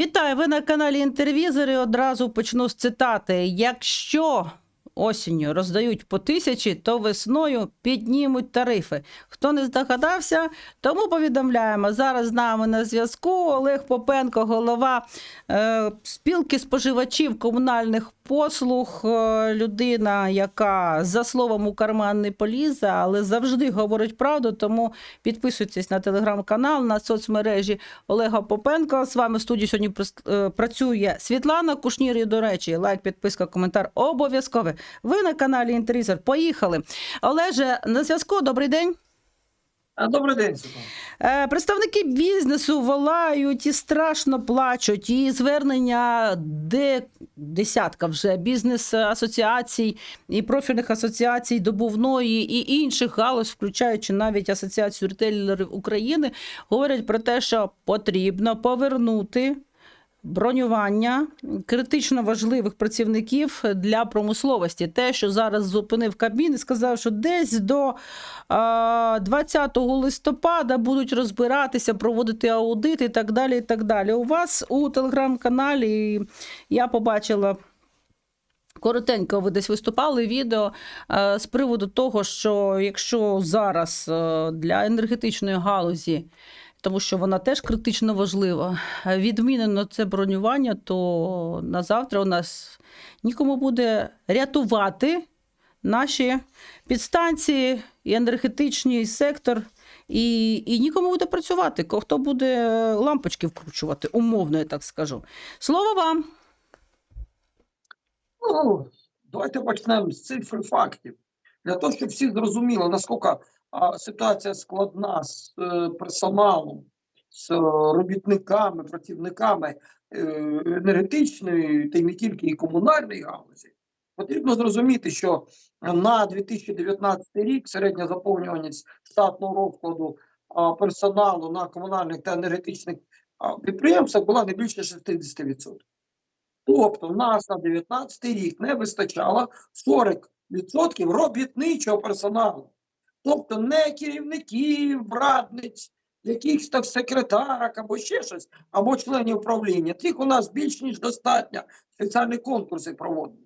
Вітаю! Ви на каналі Інтервізори. Одразу почну з цитати. Якщо осінню роздають по тисячі, то весною піднімуть тарифи. Хто не здогадався, тому повідомляємо. Зараз з нами на зв'язку Олег Попенко, голова е, спілки споживачів комунальних послуг. Е, людина, яка за словом у карман не полізе, але завжди говорить правду. Тому підписуйтесь на телеграм-канал, на соцмережі Олега Попенко. З вами в студії сьогодні е, працює Світлана Кушнір. І, до речі, лайк, підписка, коментар обов'язкове. Ви на каналі Інтервізор. Поїхали. Олеже, на зв'язку. Добрий день. Добрий день, Світлана. Е, Представники бізнесу волають і страшно плачуть. І звернення де десятка вже бізнес-асоціацій і профільних асоціацій добувної і інших галузь, включаючи навіть асоціацію ретейлерів України, говорять про те, що потрібно повернути. Бронювання критично важливих працівників для промисловості. Те, що зараз зупинив Кабмін і сказав, що десь до 20 листопада будуть розбиратися, проводити аудит і так далі. І так далі. У вас у телеграм-каналі я побачила. Коротенько ви десь виступали відео з приводу того, що якщо зараз для енергетичної галузі, тому що вона теж критично важлива, е, відмінено це бронювання, то на завтра у нас нікому буде рятувати наші підстанції і енергетичний сектор. І, і нікому буде працювати. Хто буде лампочки вкручувати, умовно, я так скажу. Слово вам. Ну, давайте почнемо з цифр фактів. Для того, щоб всі зрозуміли, наскільки ситуація складна з е, персоналом, з робітниками, працівниками е, енергетичної та й не тільки і комунальної галузі, потрібно зрозуміти, що на 2019 рік середня заповнюваність штатного розкладу персоналу на комунальних та енергетичних підприємствах була не більше 60%. Тобто в нас на 19 рік не вистачало 40% робітничого персоналу. Тобто не керівників, радниць, якихось так секретарок або ще щось, або членів правління. Тих у нас більш ніж достатньо. Спеціальні конкурси проводимо.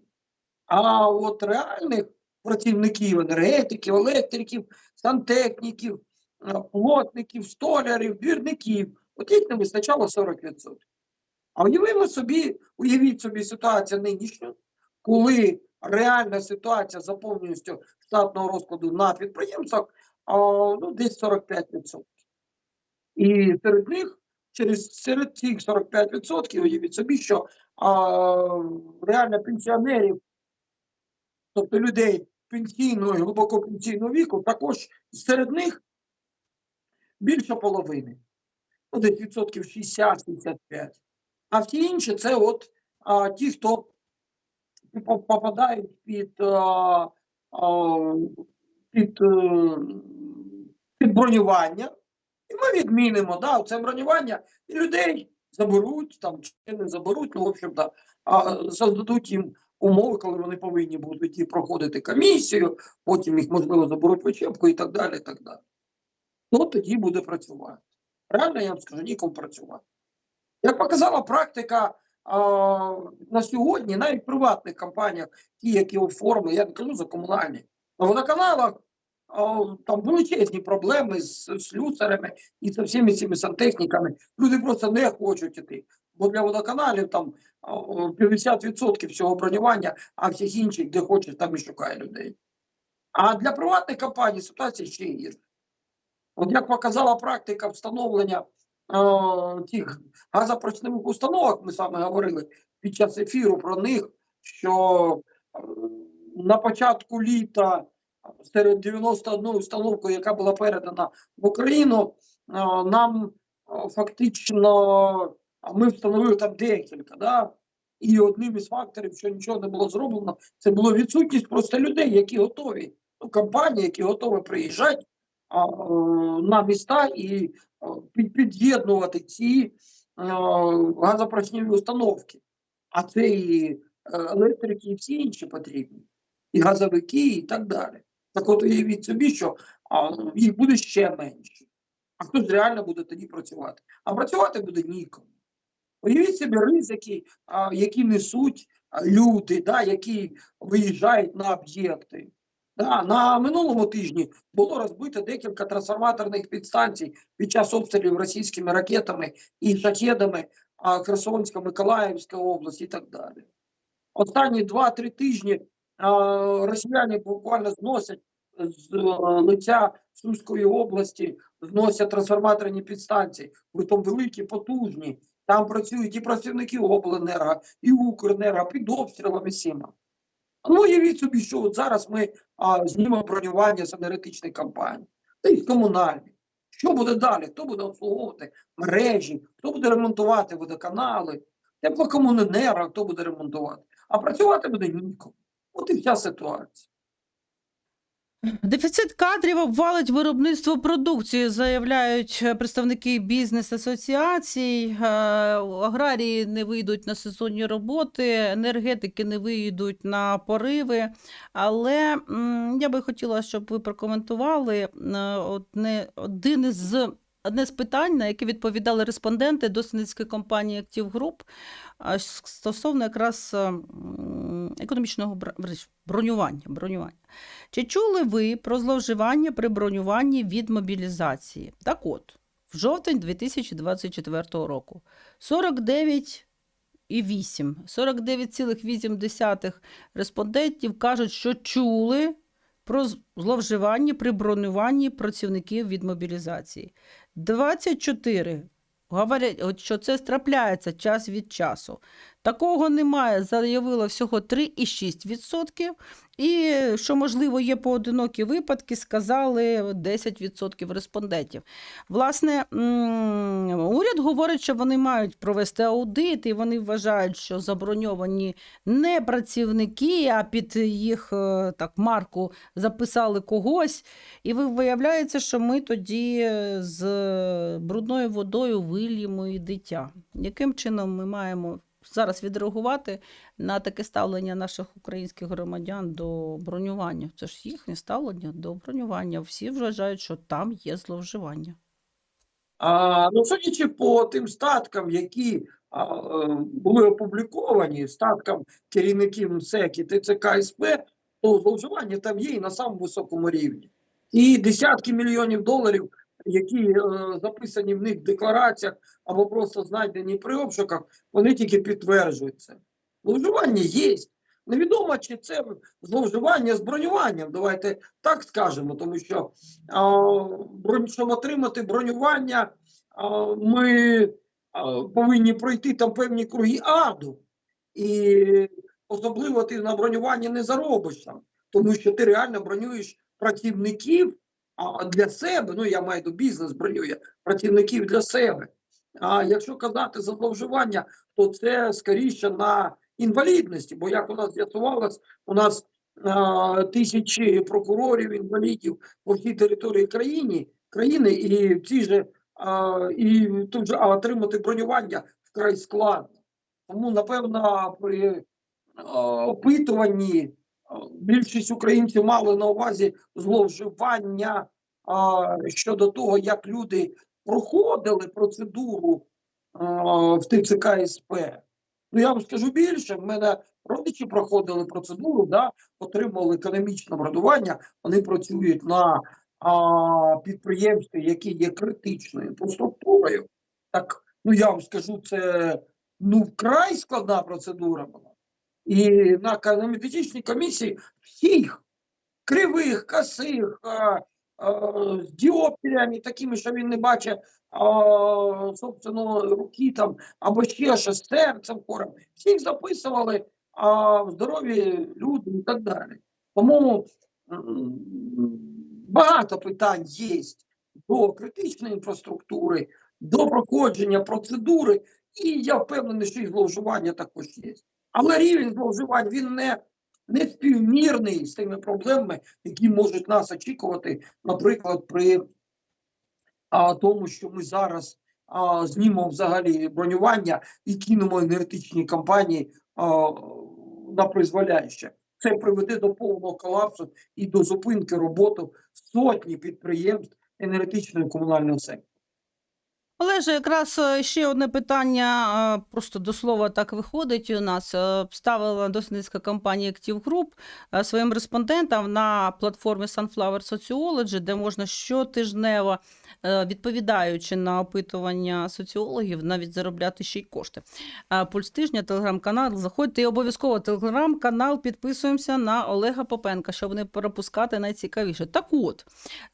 А от реальних працівників енергетиків, електриків, сантехніків, е, плотників, столярів, двірників, от їх не вистачало 40%. А уявимо собі, уявіть собі ситуацію нинішню, коли реальна ситуація з заповненістю штатного розкладу на підприємствах ну, десь 45%. І серед них, через серед цих 45%, уявіть собі, що а, реально пенсіонерів, тобто людей пенсійного і глибоко пенсійного віку, також серед них більше половини. Ну, десь відсотків 60-65. А всі інші це от а, ті, хто попадають під, а, а, під, е, під бронювання. І ми відмінимо да, це бронювання, і людей заберуть там чи не заберуть, ну, в общем, да, зададуть їм умови, коли вони повинні будуть і проходити комісію, потім їх, можливо, заберуть в учебку і так далі. і так далі. Ну, тоді буде працювати. Реально, я вам скажу, нікому працювати. Як показала практика на сьогодні, навіть в приватних компаніях, ті, які оформили, я не кажу за комунальні, на водоканалах там величезні проблеми з слюсарями і з всіми цими сантехніками. Люди просто не хочуть іти. Бо для водоканалів там 50% всього бронювання, а всіх інших, де хочеш, там і шукає людей. А для приватних компаній ситуація ще гірша. От як показала практика встановлення тих газопрочневих установок, ми вами говорили під час ефіру про них, що е, на початку літа серед 91 установки, яка була передана в Україну, е, нам е, фактично ми встановили там декілька. Да? І одним із факторів, що нічого не було зроблено, це була відсутність просто людей, які готові, ну, компанії, які готові приїжджати на міста і під'єднувати ці е, газопрочневі установки. А це і е, електрики, і всі інші потрібні, і газовики, і так далі. Так от уявіть собі, що їх буде ще менше. А хтось реально буде тоді працювати? А працювати буде нікому. Уявіть собі ризики, які несуть люди, да, які виїжджають на об'єкти. Да, на минулому тижні було розбито декілька трансформаторних підстанцій під час обстрілів російськими ракетами і шахедами Херсонська, Миколаївська область і так далі. Останні 2-3 тижні росіяни буквально зносять з е, лиця Сумської області, зносять трансформаторні підстанції, притом великі, потужні. Там працюють і працівники обленерго, і Укренерго під обстрілами всіма. Ну, уявіть собі, що от зараз ми а, знімемо бронювання з енергетичної компаній, та й комунальні. Що буде далі? Хто буде обслуговувати мережі, хто буде ремонтувати водоканали, теплокомуненерго, хто буде ремонтувати, а працювати буде нікому. От і вся ситуація. Дефіцит кадрів обвалить виробництво продукції, заявляють е, представники бізнес-асоціацій. Е, Аграрії не вийдуть на сезонні роботи, енергетики не вийдуть на пориви. Але я би хотіла, щоб ви прокоментували е, одне, один із. Одне з питань, на яке відповідали респонденти дослідницької компанії Active Group, стосовно якраз е, економічного бронювання. бронювання. Чи чули ви про зловживання при бронюванні від мобілізації? Так от, в жовтень 2024 року 49,8, 49,8 респондентів кажуть, що чули про зловживання при бронюванні працівників від мобілізації. 24 говорять, що це страпляється час від часу. Такого немає, заявило всього 3,6%. І що, можливо, є поодинокі випадки, сказали 10% респондентів. Власне, уряд говорить, що вони мають провести аудит, і вони вважають, що заброньовані не працівники, а під їх е, так марку записали когось. І виявляється, що ми тоді е, з брудною водою вильємо і дитя. Яким чином ми маємо зараз відреагувати на таке ставлення наших українських громадян до бронювання? Це ж їхнє ставлення до бронювання. Всі вважають, що там є зловживання. А, ну, судячи по тим статкам, які а, е, були опубліковані, статкам керівників МСЕК і ТЦК СП, то зловживання там є і на самому високому рівні. І десятки мільйонів доларів, які е, записані в них в деклараціях або просто знайдені при обшуках, вони тільки підтверджують це. Зловживання є. Невідомо, чи це зловживання з бронюванням. Давайте так скажемо, тому що а, щоб отримати бронювання, а, ми а, повинні пройти там певні круги аду. І особливо ти на бронюванні не заробиш там, тому що ти реально бронюєш працівників а, для себе. Ну, я маю до бізнес бронює працівників для себе. А якщо казати за то це скоріше на інвалідності, бо як у нас з'ясувалось, у нас а, тисячі прокурорів, інвалідів по всій території країни, країни і ці а, і тут же отримати бронювання вкрай складно. Тому, напевно, при опитуванні більшість українців мали на увазі зловживання а, щодо того, як люди проходили процедуру а, в ТЦК СП. Ну, я вам скажу більше, в мене родичі проходили процедуру, да, отримали економічне врядування, вони працюють на а, підприємстві, які є критичною інфраструктурою. Так, ну я вам скажу, це ну вкрай складна процедура була. І на економічній комісії всіх кривих, косих, а, а, з діоптріями, такими, що він не бачить собственно, руки там, або ще щось серцем хворим. Всіх записували а, здорові люди і так далі. Тому багато питань є до критичної інфраструктури, до проходження процедури, і я впевнений, що і зловживання також є. Але рівень зловживань він не, не співмірний з тими проблемами, які можуть нас очікувати, наприклад, при а, тому, що ми зараз а, знімемо взагалі бронювання і кинемо енергетичні компанії а, на призволяще. Це приведе до повного колапсу і до зупинки роботи сотні підприємств енергетичного і комунального сектору. Олеже, якраз е, ще одне питання, е, просто до слова так виходить у нас. Е, Ставила дослідницька компанія Active Group своїм респондентам на платформі Sunflower Sociology, де можна щотижнево, відповідаючи на опитування соціологів, навіть заробляти ще й кошти. Пульс тижня, телеграм-канал. Заходьте і обов'язково телеграм-канал, підписуємося на Олега Попенка, щоб не пропускати найцікавіше. Так от,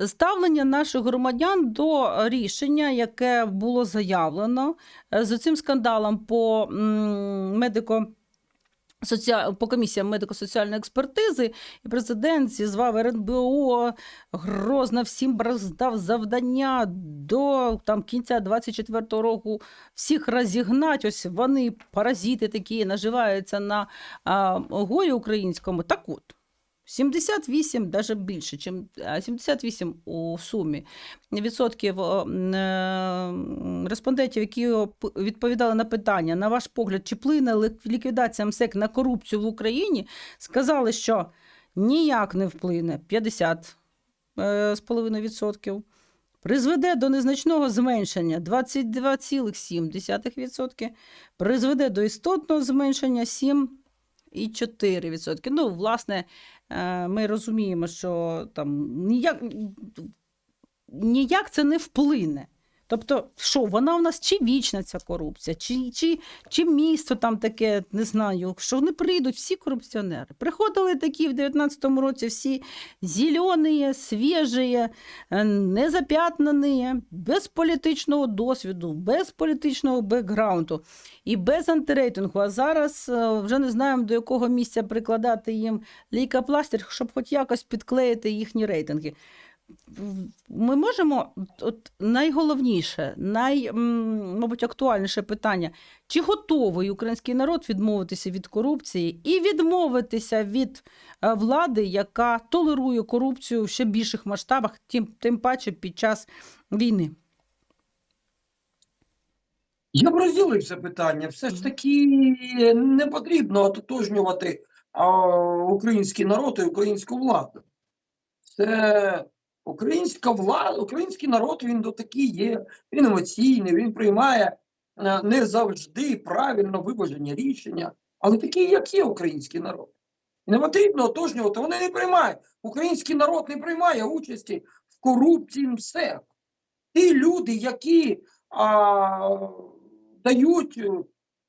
ставлення наших громадян до рішення, яке було заявлено е, з цим скандалом по медико. По комісіям медико-соціальної експертизи і президент зізвав РНБО, грозно всім роздав завдання до там, кінця 24-го року всіх розігнати. Ось вони, паразити такі, наживаються на а, горі українському. Так от, 78, навіть більше, чим 78 у сумі відсотків е, респондентів, які відповідали на питання, на ваш погляд, чи вплине ліквідація МСЕК на корупцію в Україні, сказали, що ніяк не вплине. 50 е. Призведе до незначного зменшення 22,7%, призведе до істотного зменшення 7,4%. Ну, власне, е, ми розуміємо, що там ніяк, ніяк це не вплине. Тобто, що вона у нас чи вічна ця корупція, чи, чи, чи місто там таке, не знаю, що не прийдуть всі корупціонери. Приходили такі в 19-му році всі зелені, свіжі, е, незап'ятнані, без політичного досвіду, без політичного бекграунду і без антирейтингу. А зараз е, вже не знаємо, до якого місця прикладати їм лейкопластир, щоб хоч якось підклеїти їхні рейтинги ми можемо, от найголовніше, най, мабуть, актуальніше питання: чи готовий український народ відмовитися від корупції і відмовитися від е, влади, яка толерує корупцію в ще більших масштабах, тим, тим паче під час війни? Я б розділив це питання. Все ж таки не потрібно ототожнювати український народ і українську владу. Це українська влада, український народ він до такий є, він емоційний, він приймає е, не завжди правильно виважені рішення, але такий, як є український народ. І не потрібно отожнювати, вони не приймають. Український народ не приймає участі в корупції МСЕК. Ті люди, які а, дають е,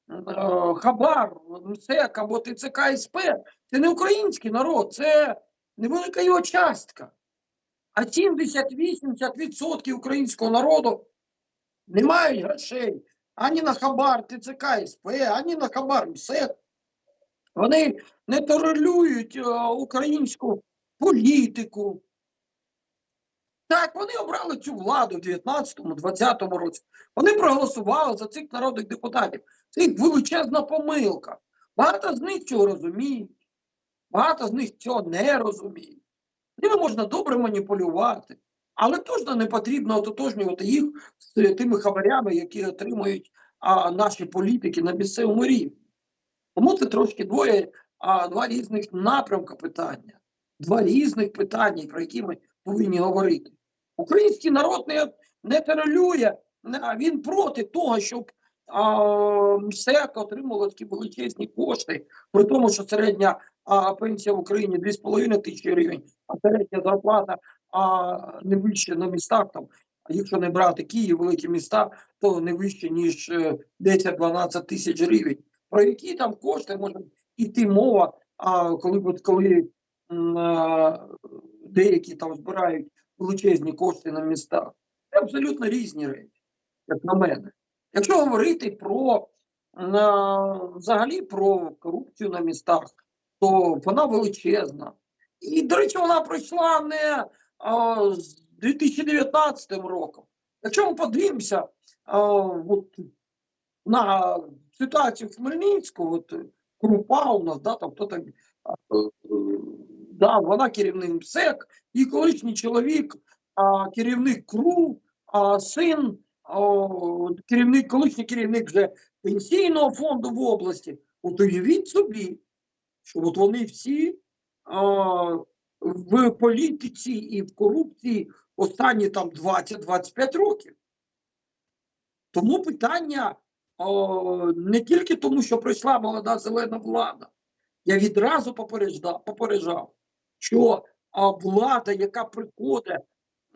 е, хабар МСЕК або ТЦК СП, це не український народ, це невелика його частка. А 70-80% українського народу не мають грошей ані на хабар ТЦК СП, ані на хабар МСЕК. Вони не толерують е, українську політику. Так, вони обрали цю владу в 19-20 році. Вони проголосували за цих народних депутатів. Це їх величезна помилка. Багато з них цього розуміють, багато з них цього не розуміють. Ними можна добре маніпулювати, але точно не потрібно ототожнювати їх з тими хабарями, які отримують а, наші політики на місцевому рівні. Тому це трошки двоє, а, два різних напрямка питання, два різних питання, про які ми повинні говорити. Український народ не, не терорює, а він проти того, щоб а, МСЕК отримало такі величезні кошти, при тому, що середня а, пенсія в Україні 2,5 тисячі гривень, а середня зарплата а, не вище на містах. Там, якщо не брати Київ, великі міста, то не вище, ніж е, 10-12 тисяч гривень. Про які там кошти може йти мова, а коли, от коли а, деякі там збирають величезні кошти на містах. Це абсолютно різні речі, як на мене. Якщо говорити про на, взагалі про корупцію на містах, то вона величезна. І, до речі, вона пройшла не а, з 2019 роком. Якщо ми подивимося а, от, на ситуацію в Хмельницьку, от Крупа у нас, да, там хто там, а, е, да, вона керівник МСЕК, і колишній чоловік, а, керівник КРУ, а син, а, керівник, колишній керівник вже пенсійного фонду в області. От уявіть собі, що от вони всі а, в політиці і в корупції останні там 20-25 років. Тому питання о, не тільки тому, що прийшла молода зелена влада. Я відразу попереджав, що а, влада, яка приходить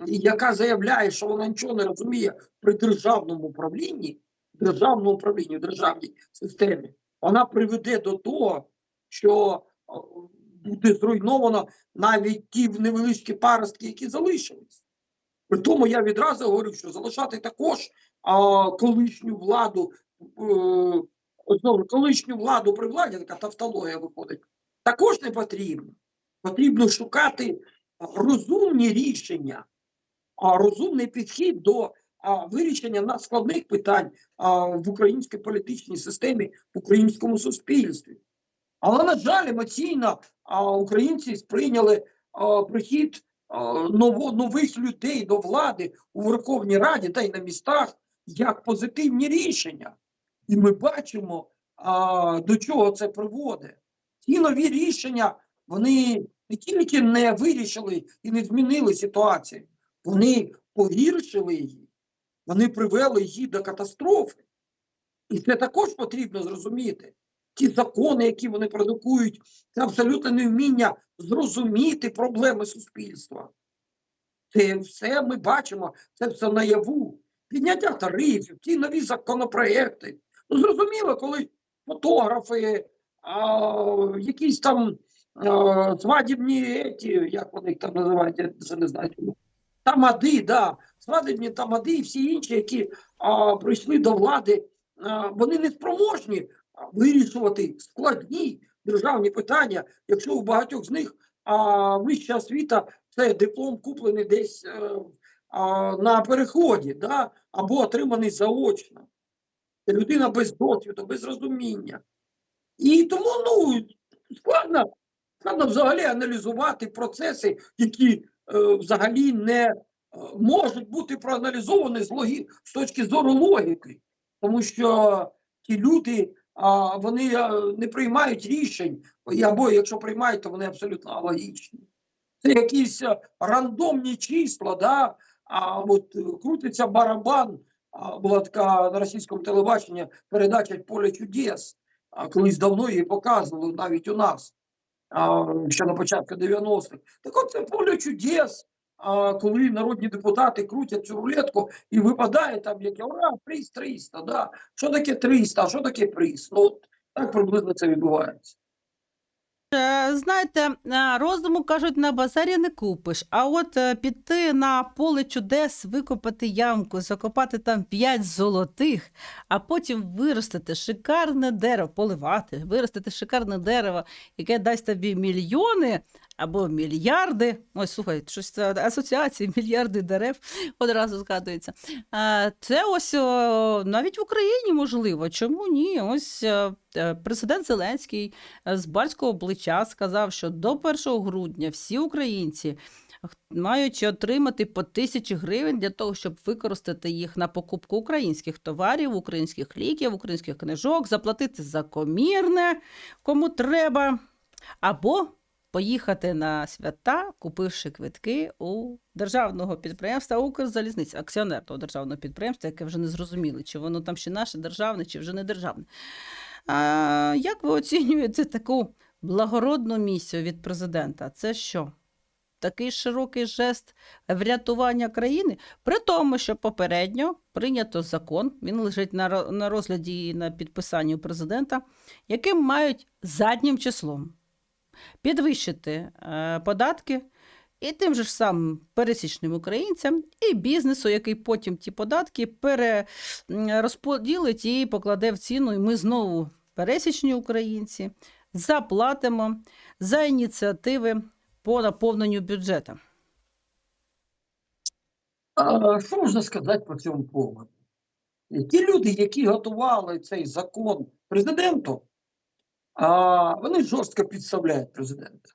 і яка заявляє, що вона нічого не розуміє при державному управлінні, державному управлінні, державній системі, вона приведе до того, що буде зруйновано навіть ті невеличкі паростки, які залишились. При тому я відразу говорю, що залишати також а, колишню владу, е, знову колишню владу при владі, така тавтологія виходить, також не потрібно. Потрібно шукати розумні рішення, а, розумний підхід до а, вирішення надскладних питань а, в українській політичній системі, в українському суспільстві. Але, на жаль, емоційно а, українці сприйняли а, прихід а, ново, нових людей до влади у Верховній Раді та й на містах як позитивні рішення. І ми бачимо, а, до чого це приводить. Ці нові рішення вони не тільки не вирішили і не змінили ситуацію, вони погіршили її, вони привели її до катастрофи. І це також потрібно зрозуміти. Ті закони, які вони продукують, це абсолютно невміння зрозуміти проблеми суспільства. Це все ми бачимо, це все наяву. Підняття тарифів, ті нові законопроекти. Ну, зрозуміло, коли фотографи, а, якісь там а, свадібні, еті, як вони їх там називають, я вже не знаю. Тамади, да, свадебні тамади і всі інші, які а, прийшли до влади, а, вони не спроможні вирішувати складні державні питання, якщо у багатьох з них а, вища освіта це диплом куплений десь е, а, на переході, да, або отриманий заочно. Це людина без досвіду, без розуміння. І тому ну, складно, складно взагалі аналізувати процеси, які е, взагалі не е, можуть бути проаналізовані з, логі... з точки зору логіки, тому що ті люди вони е, не приймають рішень, або якщо приймають, то вони абсолютно алогічні. Це якісь е, рандомні числа, да? а от е, крутиться барабан. Була така на російському телебаченні передача Поле чудес. А колись давно її показували навіть у нас, ще на початку 90-х. Так от це поле чудес, коли народні депутати крутять цю рулетку і випадає там яке ура, приз 300. Да? Що таке 300, а що таке приз? Ну, от так приблизно це відбувається. Е, Знаєте, е, розуму кажуть, на базарі не купиш. А от е, піти на поле чудес, викопати ямку, закопати там п'ять золотих, а потім виростити шикарне дерево, поливати, виростити шикарне дерево, яке дасть тобі мільйони або мільярди. Ой, слухай, щось це асоціації, мільярди дерев одразу згадується. Це ось навіть в Україні можливо. Чому ні? Ось е, е, президент Зеленський е, з барського плеча сказав, що до 1 грудня всі українці мають отримати по тисячі гривень для того, щоб використати їх на покупку українських товарів, українських ліків, українських книжок, заплатити за комірне, кому треба, або поїхати на свята, купивши квитки у державного підприємства Укрзалізниця, акціонерного державного підприємства, яке вже не зрозуміло, чи воно там ще наше державне, чи вже не державне. А, як ви оцінюєте таку благородну місію від президента? Це що? Такий широкий жест врятування країни, при тому, що попередньо прийнято закон, він лежить на розгляді і на підписанні у президента, яким мають заднім числом підвищити е, податки і тим же ж самим пересічним українцям, і бізнесу, який потім ті податки перерозподілить і покладе в ціну, і ми знову пересічні українці заплатимо за ініціативи по наповненню бюджету. А, що можна сказати по цьому поводу? Ті люди, які готували цей закон президенту, а, вони жорстко підставляють президента.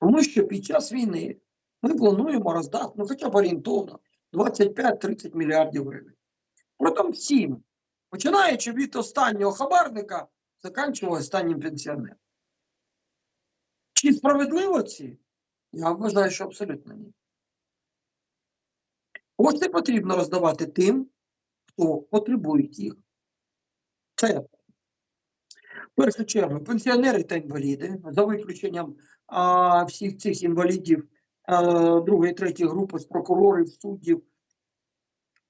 Тому що під час війни ми плануємо роздати, ну хоча б орієнтовно, 25-30 мільярдів гривень. Протом всім, починаючи від останнього хабарника, заканчуючи останнім пенсіонером. Чи справедливо ці? Я вважаю, що абсолютно ні. Кошти потрібно роздавати тим, хто потребують їх. Це першу чергу пенсіонери та інваліди, за виключенням а, всіх цих інвалідів а, другої, третьої групи з прокурорів, суддів,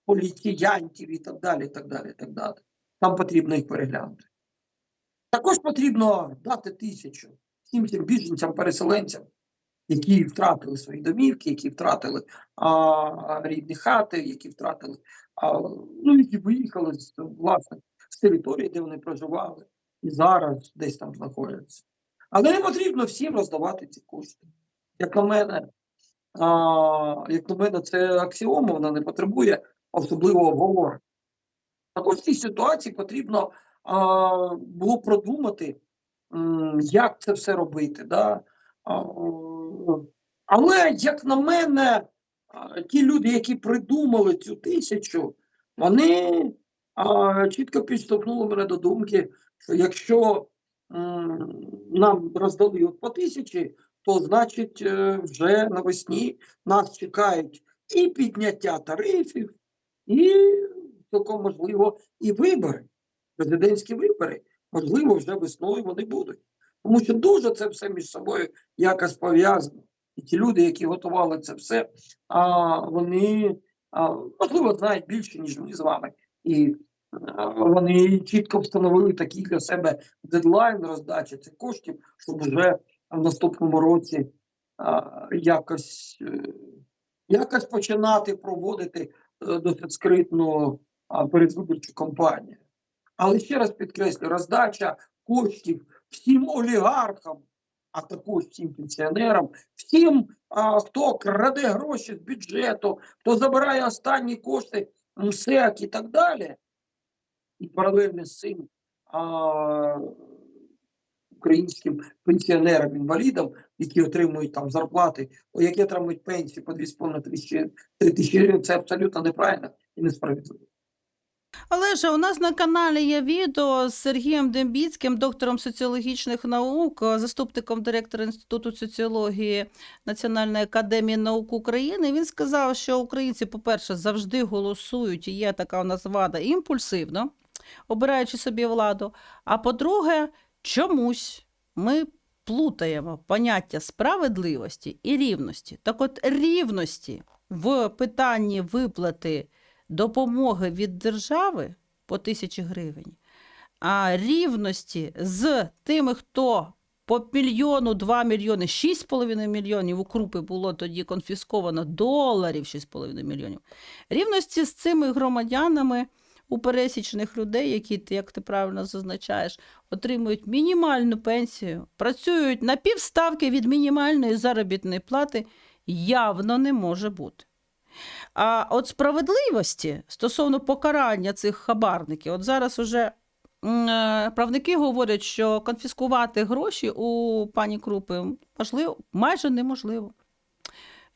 поліціянтів і так далі. так далі, так далі. Там потрібно їх переглянути. Також потрібно дати тисячу всім цим біженцям, переселенцям, які втратили свої домівки, які втратили а, рідні хати, які втратили, а, ну, які виїхали з власне з території, де вони проживали, і зараз десь там знаходяться. Але не потрібно всім роздавати ці кошти. Як на мене, а, як на мене, це аксіома, вона не потребує особливого обговорення. Також в цій ситуації потрібно а, було продумати, як це все робити. Да? А, але, як на мене, ті люди, які придумали цю тисячу, вони а, чітко підштовхнули мене до думки, що якщо м, нам роздали от по тисячі, то значить е, вже навесні нас чекають і підняття тарифів, і цілком можливо і вибори, президентські вибори. Можливо, вже весною вони будуть. Тому що дуже це все між собою якось пов'язано. І ті люди, які готували це все, а, вони а, можливо знають більше, ніж ми з вами. І вони чітко встановили такий для себе дедлайн роздачі цих коштів, щоб вже в наступному році якось, е, якось починати проводити е, досить скритну передвиборчу кампанію. Але ще раз підкреслю, роздача коштів всім олігархам, а також всім пенсіонерам, всім, хто краде гроші з бюджету, хто забирає останні кошти МСЕК і так далі. І паралельно з цим а, українським пенсіонерам, інвалідам, які отримують там зарплати, які отримують пенсії по 2,5 тисячі 3 тисячі гривень, це абсолютно неправильно і несправедливо. Але ж у нас на каналі є відео з Сергієм Дембіцьким, доктором соціологічних наук, заступником директора Інституту соціології Національної академії наук України. Він сказав, що українці, по-перше, завжди голосують, і є така у нас вада імпульсивно, обираючи собі владу. А по-друге, чомусь ми плутаємо поняття справедливості і рівності. Так от рівності в питанні виплати допомоги від держави по тисячі гривень, а рівності з тими, хто по мільйону, 2 мільйони, 6,5 мільйонів у крупи було тоді конфісковано доларів 6,5 мільйонів. Рівності з цими громадянами у пересічних людей, які, як ти правильно зазначаєш, отримують мінімальну пенсію, працюють на півставки від мінімальної заробітної плати, явно не може бути. А от справедливості стосовно покарання цих хабарників, от зараз уже е, правники говорять, що конфіскувати гроші у пані Крупи можливо, майже неможливо.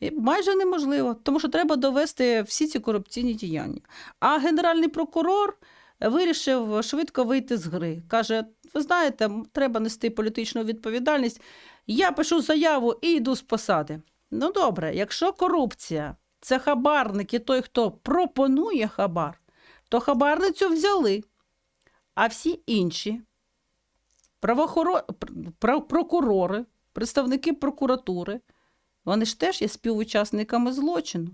І Майже неможливо, тому що треба довести всі ці корупційні діяння. А генеральний прокурор вирішив швидко вийти з гри. Каже: ви знаєте, треба нести політичну відповідальність. Я пишу заяву і йду з посади. Ну добре, якщо корупція це хабарник і той, хто пропонує хабар, то хабарницю взяли. А всі інші правоохоро... пр- пр- прокурори, представники прокуратури, вони ж теж є співучасниками злочину.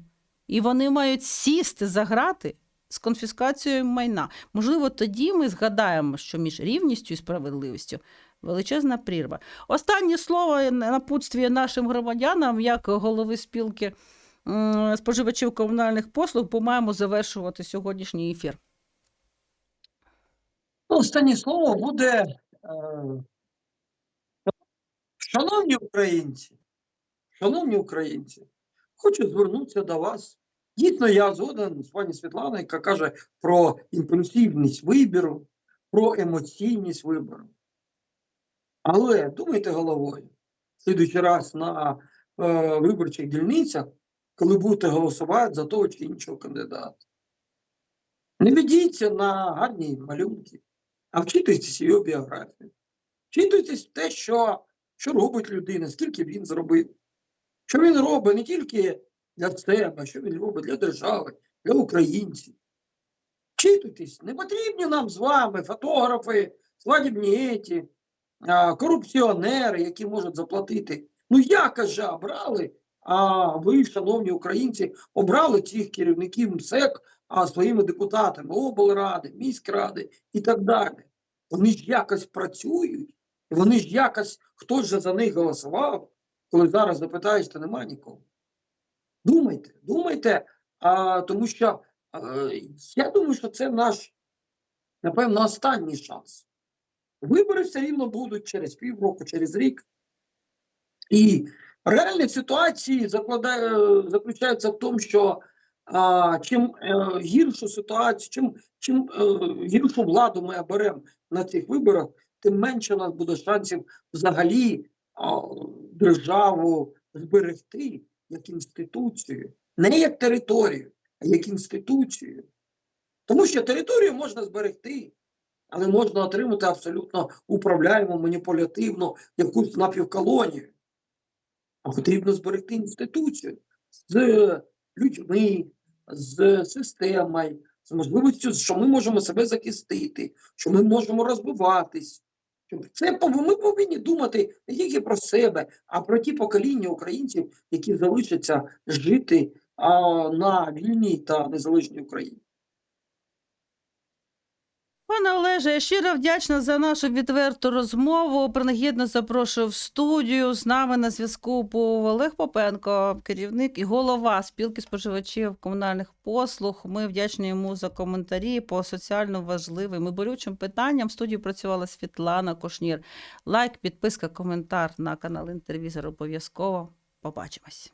І вони мають сісти за грати з конфіскацією майна. Можливо, тоді ми згадаємо, що між рівністю і справедливістю величезна прірва. Останнє слово напутствує нашим громадянам, як голови спілки споживачів комунальних послуг, бо маємо завершувати сьогоднішній ефір. Ну, останнє слово буде. Е... Шановні українці, шановні українці, хочу звернутися до вас. Дійсно, я згоден з пані Світланою, яка каже про імпульсивність вибору, про емоційність вибору. Але думайте головою, в слідуючий раз на е, виборчих дільницях, коли будете голосувати за того чи іншого кандидата. Не ведіться на гарні малюнки, а вчитуйтесь його біографію. Вчитуйтесь в те, що, що робить людина, скільки він зробив. Що він робить не тільки для себе, що він робить для держави, для українців. Вчитуйтесь, не потрібні нам з вами фотографи, свадібні еті, корупціонери, які можуть заплатити. Ну я каже, обрали, а ви, шановні українці, обрали цих керівників МСЕК а, своїми депутатами, облради, міськради і так далі. Вони ж якось працюють, вони ж якось хтось же за них голосував, коли зараз запитаєш, то нема нікого. Думайте, думайте, а, тому що е, я думаю, що це наш, напевно, останній шанс. Вибори все рівно будуть через півроку, через рік. І реальні ситуації заключаються в тому, що а, чим е, гіршу ситуацію, чим, чим е, гіршу владу ми оберемо на цих виборах, тим менше у нас буде шансів взагалі а, державу зберегти як інституцію, не як територію, а як інституцію. Тому що територію можна зберегти, але можна отримати абсолютно управляємо, маніпулятивну якусь напівколонію. Потрібно зберегти інституцію з людьми, з системою, з можливістю, що ми можемо себе захистити, що ми можемо розвиватись. Щоб Це ми повинні думати не тільки про себе, а про ті покоління українців, які залишаться жити а, на вільній та незалежній Україні. Пане Олеже, я щиро вдячна за нашу відверту розмову. Принагідно запрошую в студію. З нами на зв'язку був Олег Попенко, керівник і голова спілки споживачів комунальних послуг. Ми вдячні йому за коментарі по соціально важливим і болючим питанням. В студії працювала Світлана Кошнір. Лайк, підписка, коментар на канал інтервізор обов'язково. Побачимось.